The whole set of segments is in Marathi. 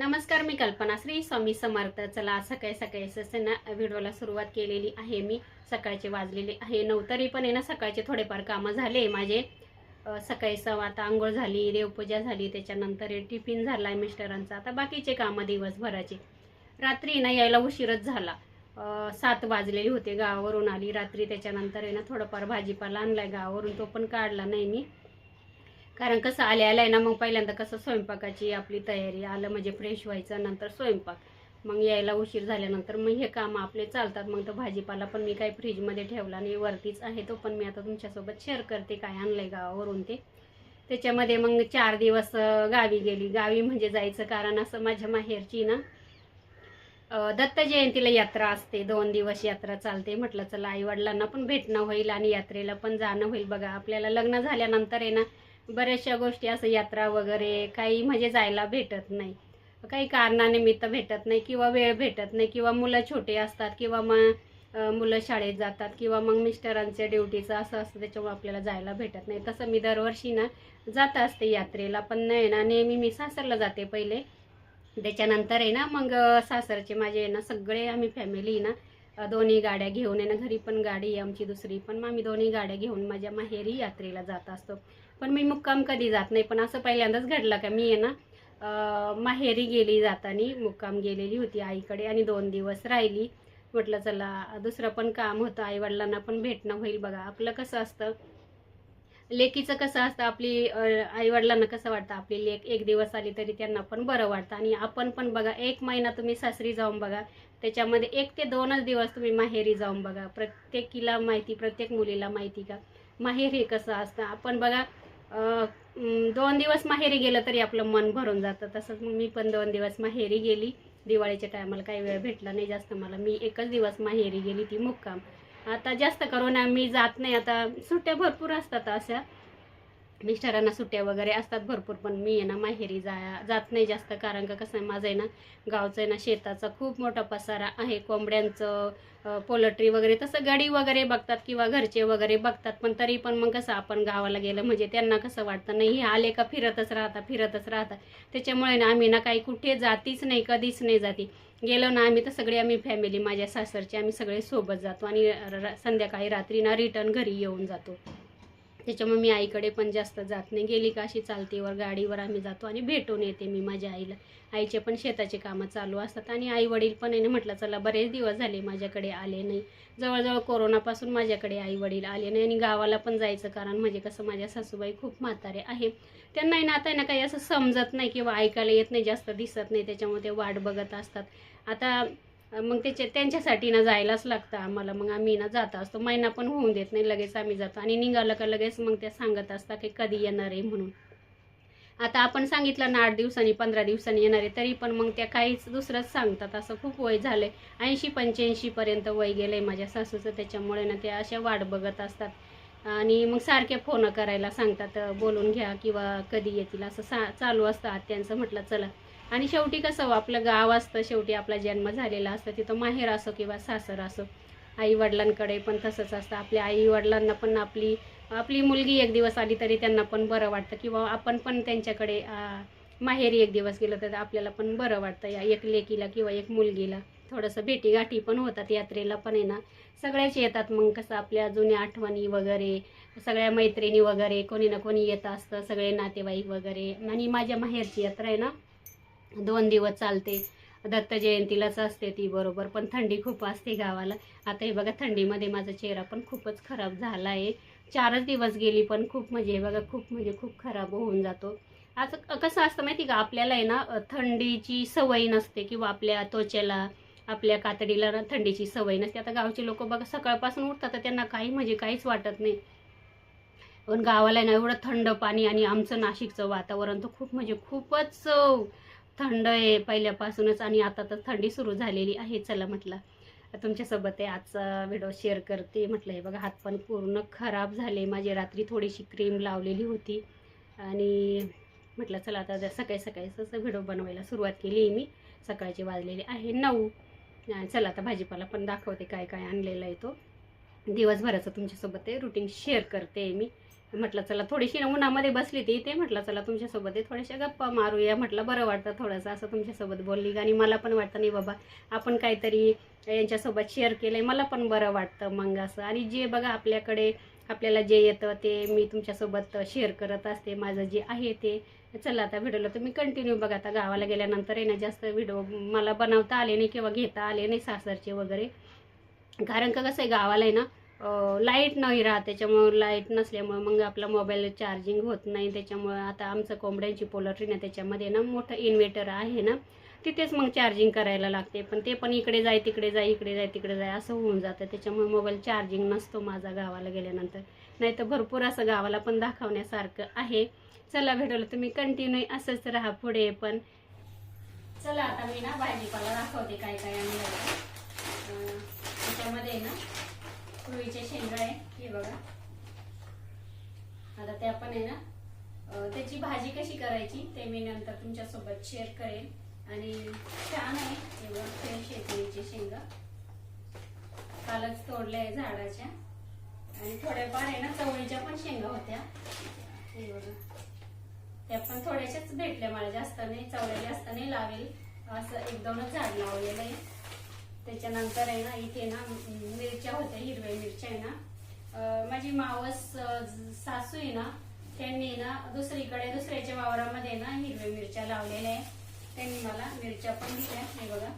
नमस्कार मी कल्पना श्री. स्वामी समर्थ. चला आज सकाळी सकाळी असं ना व्हिडिओला सुरुवात केलेली आहे मी. सकाळचे वाजलेले आहे. नऊ तरी पण आहे ना सकाळचे थोडेफार कामं झाले. माझे सकाळी सव आता आंघोळ झाली देवपूजा झाली त्याच्यानंतर टिफिन झाला आहे मिस्टरांचा. आता बाकीचे कामं दिवसभराचे. रात्री ना यायला उशीरच झाला. सात वाजलेली होते गावावरून आली. रात्री त्याच्यानंतर आहे ना थोडंफार भाजीपाला आणलाय गावावरून. तो पण काढला नाही मी. कारण कसं आले आलं आहे ना मग पहिल्यांदा कसं स्वयंपाकाची आपली तयारी आलं म्हणजे फ्रेश व्हायचं नंतर स्वयंपाक. मग यायला उशीर झाल्यानंतर मग हे कामं आपले चालतात. मग तो भाजीपाला पण मी काही फ्रीजमध्ये ठेवला नाही वरतीच आहे तो पण मी आता तुमच्यासोबत शेअर करते काय आणलंय गावावरून ते. त्याच्यामध्ये मग चार दिवस गावी गेली. गावी म्हणजे जायचं कारण असं माझ्या माहेरची ना दत्त जयंतीला यात्रा असते. दोन दिवस यात्रा चालते. म्हटलं चला आईवडिलांना पण भेटणं होईल आणि यात्रेला पण जाणं होईल. बघा आपल्याला लग्न झाल्यानंतर आहे ना बऱ्याचशा गोष्टी असं यात्रा वगैरे काही म्हणजे जायला भेटत नाही. काही कारणानिमित्त भेटत नाही किंवा वेळ भेटत नाही किंवा मुलं छोटे असतात किंवा मग मुलं शाळेत जातात किंवा मग मिस्टरांच्या ड्युटीचं असं असतं त्याच्यामुळे आपल्याला जायला भेटत नाही. तसं मी दरवर्षी ना जात असते यात्रेला पण नाही ना नेहमी मी सासरला जाते पहिले. त्याच्यानंतर आहे ना मग सासरचे माझे आहे ना सगळे आम्ही फॅमिली ना दोन्ही गाड्या घेऊन आहे ना घरी पण गाडी आहे आमची दुसरी पण मग आम्ही दोन्ही गाड्या घेऊन माझ्या माहेरी यात्रेला जात असतो. पण मी मुक्काम कधी जात नाही. पण असं पहिल्यांदाच घडलं का मी आहे ना माहेरी गेली जाताना मुक्काम गेलेली होती आईकडे आणि दोन दिवस राहिली. म्हटलं चला दुसरं पण काम होतं आईवडिलांना पण भेटणं होईल बघा. आपलं कसं असतं लेकीचं कसं असतं आपली आई वडिलांना कसं वाटतं आपली लेक एक दिवस आली तरी त्यांना पण बरं वाटतं. आणि आपण पण बघा एक महिना तुम्ही सासरी जाऊन बघा त्याच्यामध्ये एक ते दोनच दिवस तुम्ही माहेरी जाऊन बघा. प्रत्येकीला माहिती प्रत्येक मुलीला माहिती का? माहेर हे कसं असतं? आपण बघा दोन दिवस माहेरी गेलं तरी आपलं मन भरून जातं. तसंच मग मी पण दोन दिवस माहेरी गेली. दिवाळीच्या टायमाला काही वेळ भेटला नाही जास्त मला. मी एकच दिवस माहेरी गेली ती मुक्काम. आता जास्त करून मी जात नाही. आता सुट्ट्या भरपूर असतात अशा. मिस्टरांना सुट्ट्या वगैरे असतात भरपूर पण मी आहे ना माहेरी जा जात नाही जास्त. कारण का कसं आहे माझं आहे ना गावचं आहे ना शेताचा खूप मोठा पसारा आहे. कोंबड्यांचं पोल्ट्री वगैरे तसं गाडी वगैरे बघतात किंवा घरचे वगैरे बघतात. पण तरी पण मग कसं आपण गावाला गेलं म्हणजे त्यांना कसं वाटतं नाही हे आले का फिरतच राहता फिरतच राहतात त्याच्यामुळे ना आम्ही ना काही कुठे जातीच नाही कधीच नाही जाती. गेलो ना आम्ही तर सगळे आम्ही फॅमिली माझ्या सासरची आम्ही सगळे सोबत जातो आणि र- संध्याकाळी रात्री ना रिटर्न घरी येऊन जातो. त्याच्यामुळे मी आईकडे पण जास्त जात नाही. गेली का अशी चालतीवर गाडीवर आम्ही जातो आणि भेटून येते मी माझ्या आईला. आईचे पण शेताचे कामं चालू असतात आणि आई वडील पण आहे ना म्हटलं चला बरेच दिवस झाले माझ्याकडे आले नाही. जवळजवळ कोरोनापासून माझ्याकडे आई वडील आले नाही आणि गावाला पण जायचं कारण म्हणजे कसं माझ्या सासूबाई खूप म्हातारे आहे. त्यांनाही ना आता ना काही असं समजत नाही किंवा ऐकायला येत नाही जास्त दिसत नाही. त्याच्यामुळे ते वाट बघत असतात. आता मग त्याच्या त्यांच्यासाठी ना जायलाच लागतं आम्हाला. मग आम्ही ना जात असतो. महिना पण होऊन देत नाही लगेच आम्ही जातो. आणि निघालं का लगेच मग त्या सांगत असतात की कधी येणार आहे म्हणून. आता आपण सांगितलं ना आठ दिवसांनी पंधरा दिवसांनी येणार आहे तरी पण मग त्या काहीच दुसरंच सांगतात. असं खूप वय झालं आहे ऐंशी पंच्याऐंशीपर्यंत वय गेलं आहे माझ्या सासूचं. त्याच्यामुळे ना त्या अशा वाट बघत असतात. आणि मग सारखे फोन करायला सांगतात बोलून घ्या किंवा कधी येतील. असं सा चालू असतं आत्यांचं. म्हटलं चला. आणि शेवटी कसं हो, आपलं गाव असतं शेवटी आपला जन्म झालेला असतं तिथं माहेर असो किंवा सासर असो आई वडिलांकडे पण तसंच असतं. आपल्या आई वडिलांना पण आपली आपली मुलगी एक दिवस आली तरी त्यांना पण बरं वाटतं. किंवा आपण पण त्यांच्याकडे माहेरी एक दिवस गेलो तर आपल्याला पण बरं वाटतं. या एक लेकीला किंवा एक मुलगीला थोडंसं भेटीगाठी पण होतात यात्रेला पण आहे ना. सगळ्याच येतात. मग कसं आपल्या जुन्या आठवणी वगैरे सगळ्या मैत्रिणी वगैरे कोणी ना कोणी येत असतं सगळे नातेवाईक वगैरे. आणि माझ्या माहेरची यात्रा आहे ना दोन दिवस चालते. दत्त जयंतीलाच असते ती बरोबर पण थंडी खूप असते गावाला. आता हे बघा थंडीमध्ये माझा चेहरा पण खूपच खराब झाला आहे चारच दिवस गेली पण खूप म्हणजे हे बघा खूप म्हणजे खूप खराब होऊन जातो. असं कसं असतं माहिती का आपल्याला आहे ना थंडीची सवय नसते किंवा आपल्या त्वचेला आपल्या कातडीला ना थंडीची सवय नसते. आता गावचे लोक बघा सकाळपासून उठतात तर त्यांना काही म्हणजे काहीच वाटत नाही. पण गावाला आहे ना एवढं थंड पाणी आणि आमचं नाशिकचं वातावरण तर खूप म्हणजे खूपच थंड आहे पहिल्यापासूनच आणि आता तर थंडी सुरू झालेली आहे चला म्हटलं. तुमच्यासोबत आहे आजचा व्हिडिओ शेअर करते म्हटलं हे बघा हात पण पूर्ण खराब झाले. माझी रात्री थोडीशी क्रीम लावलेली होती. आणि म्हटलं चला आता जर सकाळी सकाळी असं व्हिडिओ बनवायला सुरुवात केली मी. सकाळची वाजलेली आहे नऊ. चला आता भाजीपाला पण दाखवते काय काय आणलेला आहे तो. दिवसभराचं तुमच्यासोबत आहे रुटीन शेअर करते मी. म्हटलं चला थोडीशी उन्हामध्ये बसली ती ते म्हटलं चला तुमच्यासोबत आहे थोड्याशा गप्पा मारूया. म्हटलं बरं वाटतं थोडंसं असं तुमच्यासोबत बोलली. आणि मला पण वाटतं नाही बाबा आपण काहीतरी यांच्यासोबत शेअर केलं आहे मला पण बरं वाटतं मग असं. आणि जे बघा आपल्याकडे आपल्याला जे येतं ते मी तुमच्यासोबत शेअर करत असते माझं जे आहे ते. चला आता व्हिडिओला तुम्ही कंटिन्यू बघा आता गावाला गेल्यानंतर आहे ना जास्त व्हिडिओ मला बनवता आले नाही किंवा घेता आले नाही सासरचे वगैरे. कारण का कसं आहे गावाला आहे ना लाइट नाही राहत त्याच्यामुळं लाइट नसल्यामुळं मग आपला मोबाईल चार्जिंग होत नाही. त्याच्यामुळं आता आमचं कोंबड्यांची पोलट्री ना त्याच्यामध्ये ना मोठं इन्व्हर्टर आहे ना तिथेच मग चार्जिंग करायला लागते. पण ते पण इकडे जाय तिकडे जाय इकडे जाय तिकडे जाय असं होऊन जातं. त्याच्यामुळे मोबाईल चार्जिंग नसतो माझा गावाला गेल्यानंतर. नाही तर भरपूर असं गावाला पण दाखवण्यासारखं आहे. चला भेटवलं तुम्ही कंटिन्यू असंच राहा पुढे पण. चला आता मी ना भाजीपाला दाखवते काय काय आणलं त्याच्यामध्ये ना तुळीचे शेंगा आहे हे बघा. आता ते आपण आहे ना त्याची भाजी कशी करायची ते मी नंतर तुमच्यासोबत शेअर करेन. आणि छान आहे एवढं फ्रेश आहे तुळीचे शेंगा. कालच तोडल्या आहे झाडाच्या. आणि थोड्याफार आहे ना चवळीच्या पण शेंगा होत्या. हे बघा. त्या पण थोड्याशाच भेटल्या मला जास्त नाही चवळ्या जास्त नाही लावेल. असं एक दोनच झाड लावलेलं आहे. त्याच्यानंतर आहे ना इथे ना मिरच्या होत्या हिरव्या मिरच्या आहे ना. माझी मावस सासू आहे ना त्यांनी ना दुसरीकडे दुसऱ्याच्या वावरामध्ये ना हिरव्या मिरच्या लावलेल्या आहे. त्यांनी मला मिरच्या पण दिल्या. हे बघा.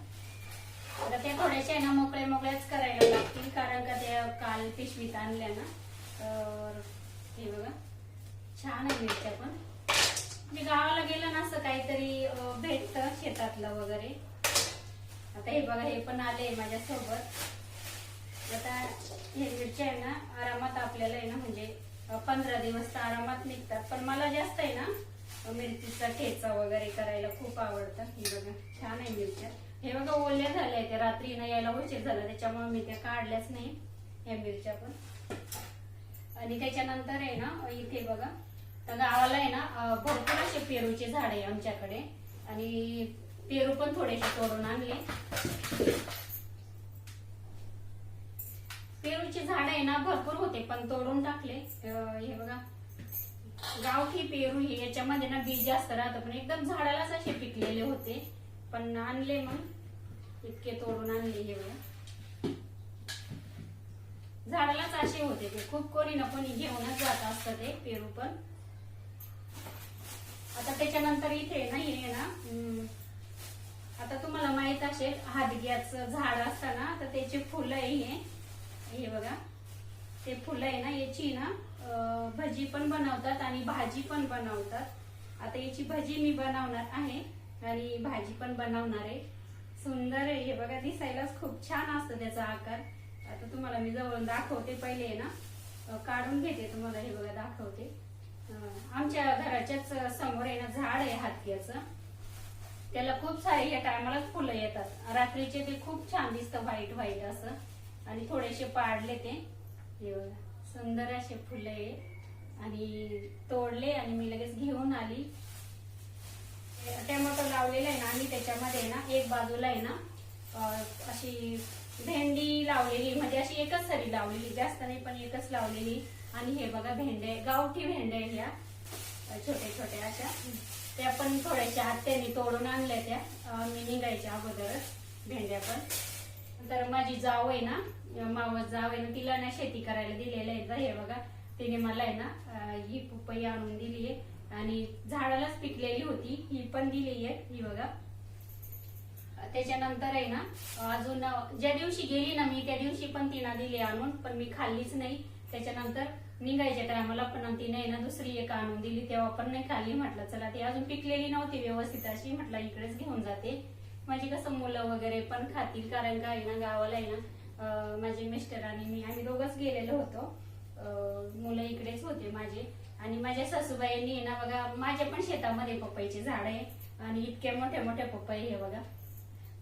आता त्या थोड्याशा आहे ना मोकळ्या मोकळ्याच करायला लागतील कारण का त्या काल पिशवीत आणल्या ना. तर हे बघा. छान आहे मिरच्या पण. म्हणजे गावाला गेलं ना असं काहीतरी भेटतं शेतातलं वगैरे. आता हे बघा हे पण आले माझ्यासोबत. आता हे मिरच्या आहे ना आरामात आपल्याला आहे ना म्हणजे पंधरा दिवस तर आरामात निघतात. पण मला जास्त आहे ना मिरचीचा ठेचा वगैरे करायला खूप आवडतं. हे बघा छान आहे मिरच्या. हे बघा ओल्या झाल्या त्या रात्री ना यायला उशीर झाला त्याच्यामुळे मी त्या काढल्याच नाही या मिरच्या पण. आणि त्याच्यानंतर आहे ना इथे बघा तर गावाला आहे ना भरपूर असे पेरूचे झाड आहे आमच्याकडे. आणि पेरू पण थोडेसे तोडून आणले. पेरूचे झाड आहे ना भरपूर होते पण तोडून टाकले. हे बघा. गावठी पेरू हे याच्यामध्ये ना बीज जास्त राहतं पण एकदम झाडालाच असे पिकलेले होते. पण आणले मग. इतके तोडून आणले हे बघा. झाडालाच असे होते ते. खूप कोणी ना कोणी घेऊनच जात असतं ते पेरू पण. आता त्याच्यानंतर इथे ना हे ना हम्म, आता तुम्हाला माहीत असेल हादग्याचं झाड असताना तर त्याचे फुलं आहे हे. हे बघा. ते फुलं आहे ना याची ना भजी पण बनवतात आणि भाजी पण बनवतात. आता याची भजी मी बनवणार आहे आणि भाजी पण बनवणार आहे. सुंदर आहे. हे बघा दिसायलाच खूप छान असतं त्याचा आकार. आता तुम्हाला मी जवळून दाखवते पहिले आहे ना. काढून घेते तुम्हाला हे बघा दाखवते. आमच्या घराच्याच समोर आहे ना झाड आहे हातक्याचं. त्याला खूप सारे या टायमालाच फुलं येतात. रात्रीचे ते खूप छान दिसतं व्हाईट व्हाईट असं. आणि थोडेसे पाडले ते. हे बघा सुंदर असे फुलं आहे आणि तोडले आणि मी लगेच घेऊन आली. टॅमॅटो लावलेला आहे ना आणि त्याच्यामध्ये ना एक बाजूला आहे ना अशी भेंडी लावलेली म्हणजे अशी एकच सरी लावलेली जास्त नाही पण एकच लावलेली. आणि हे बघा भेंड्या गावठी भेंड्या ह्या छोट्या छोट्या अशा. त्या पण थोड्याशा आत्याने तोडून आणल्या त्या. मी निघायच्या अगोदरच भेंड्या पण. तर माझी जाव आहे ना मावस जाव आहे ना तिला ना शेती करायला दिलेलं आहे हे बघा. तिने मला आहे ना ही पपई आणून दिली आहे. आणि झाडालाच पिकलेली होती ही पण दिली आहे ही बघा. त्याच्यानंतर आहे ना अजून ज्या दिवशी गेली ना मी त्या दिवशी पण तिनं दिली आणून पण मी खाल्लीच नाही. त्याच्यानंतर निघायच्या टायमाला पण तिने ना दुसरी एक आणून दिली तेव्हा पण नाही खाल्ली. म्हटलं चला ती अजून पिकलेली नव्हती व्यवस्थित अशी. म्हटलं इकडेच घेऊन जाते. माझी कसं मुलं वगैरे पण खातील कारण का आहे ना गावाला आहे ना माझे मिस्टर आणि मी आम्ही दोघंच गेलेलो होतो. मुलं इकडेच होते माझे. आणि माझ्या सासूबाईंनी आहे ना बघा माझ्या पण शेतामध्ये पपईचे झाड आहे. आणि इतक्या मोठ्या मोठ्या पपई हे बघा.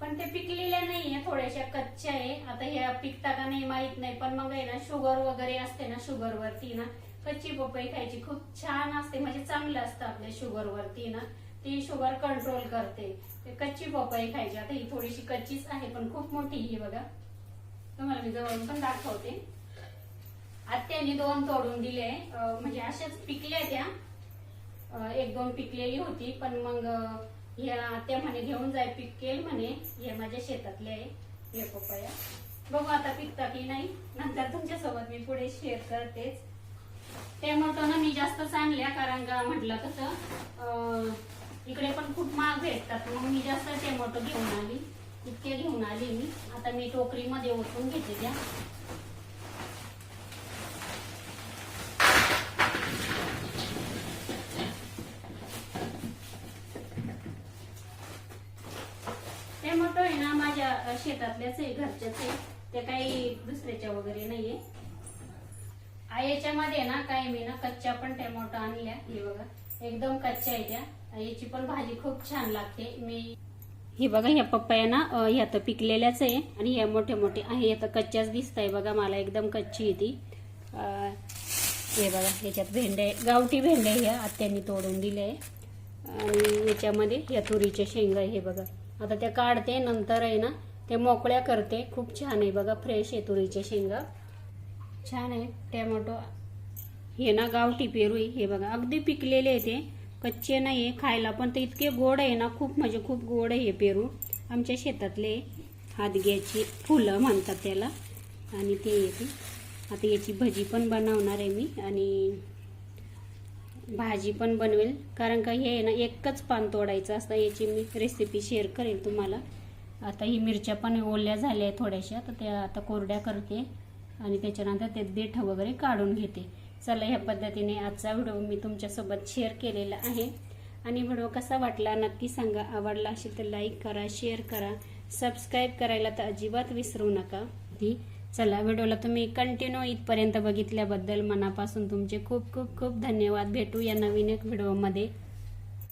पण ते पिकलेल्या नाहीये थोड्याशा कच्च्या आहे. आता ह्या पिकता का नाही माहीत नाही पण मग आहे ना शुगर वगैरे असते ना शुगर वरती ना कच्ची पपई खायची खूप छान असते. म्हणजे चांगलं असतं आपल्या शुगर वरती ना ती शुगर कंट्रोल करते. ते कच्ची पपई खायची. आता ही थोडीशी कच्चीच आहे पण खूप मोठी ही बघा. तुम्हाला मी जवळून पण दाखवते. आत्याने दोन तोडून दिले. म्हणजे अशाच पिकल्या त्या. एक दोन पिकलेली होती पण मग ह्या आत्या म्हणे घेऊन जाय पिकेल म्हणे. हे माझ्या शेतातले आहे. हे पपया. बघू आता पिकता की नाही. नंतर तुमच्यासोबत मी पुढे शेअर करतेच टॅमॅटो ना मी जास्तच आणल्या कारण का म्हटलं कसं इकडे पण खूप महाग भेटतात. मग मी जास्त टॅमॅटो घेऊन आली. इतके घेऊन आली मी. आता मी टोकरीमध्ये ओतून घेते त्या टॅमॅटो आहे ना माझ्या शेतातल्याच आहे घरच्याच आहे. ते काही दुसऱ्याच्या वगैरे नाहीये. आ, याच्यामध्ये ना काय मी ना कच्च्या पण टॅमॅटो आणल्या. हे बघा एकदम कच्च्या आहे त्या. याची पण भाजी खूप छान लागते. मी हे बघा ह्या पप्पाया ना ह्या तर पिकलेल्याच आहे. आणि ह्या मोठे मोठे आहे ह्या तर कच्च्याच दिसत आहे बघा मला एकदम कच्ची आहे ती. हे बघा ह्याच्यात भेंडे गावठी भेंडे ह्या आत्यांनी तोडून दिले आहे. आणि याच्यामध्ये ह्या तुरीच्या शेंगा हे बघा. आता त्या काढते नंतर आहे ना ते मोकळ्या करते. खूप छान आहे बघा फ्रेश आहे तुरीच्या शेंगा. छान आहे टॅमॅटो. हे ना गावठी पेरू आहे हे बघा. अगदी पिकलेले आहे ते कच्चे नाही आहे खायला पण ते इतके गोड आहे ना खूप म्हणजे खूप गोड आहे हे पेरू. आमच्या शेतातले हादग्याची फुलं म्हणतात त्याला. आणि ते येते आता याची भजी पण बनवणार आहे मी आणि भाजी पण बनवेल. कारण का हे आहे ना एकच पान तोडायचं असतं. याची मी रेसिपी शेअर करेल तुम्हाला. आता ही मिरच्या पण ओल्या झाल्या आहेत थोड्याशा. तर त्या आता कोरड्या करते. आणि त्याच्यानंतर ते देठ वगैरे काढून घेते. चला ह्या पद्धतीने आजचा व्हिडिओ मी तुमच्यासोबत शेअर केलेला आहे. आणि व्हिडिओ कसा वाटला नक्की सांगा. आवडला असेल तर लाईक करा शेअर करा. सबस्क्राईब करायला तर अजिबात विसरू नका. ती चला व्हिडिओला तुम्ही कंटिन्यू इथपर्यंत बघितल्याबद्दल मनापासून तुमचे खूप खूप खूप धन्यवाद. भेटू या नवीन एक व्हिडिओमध्ये.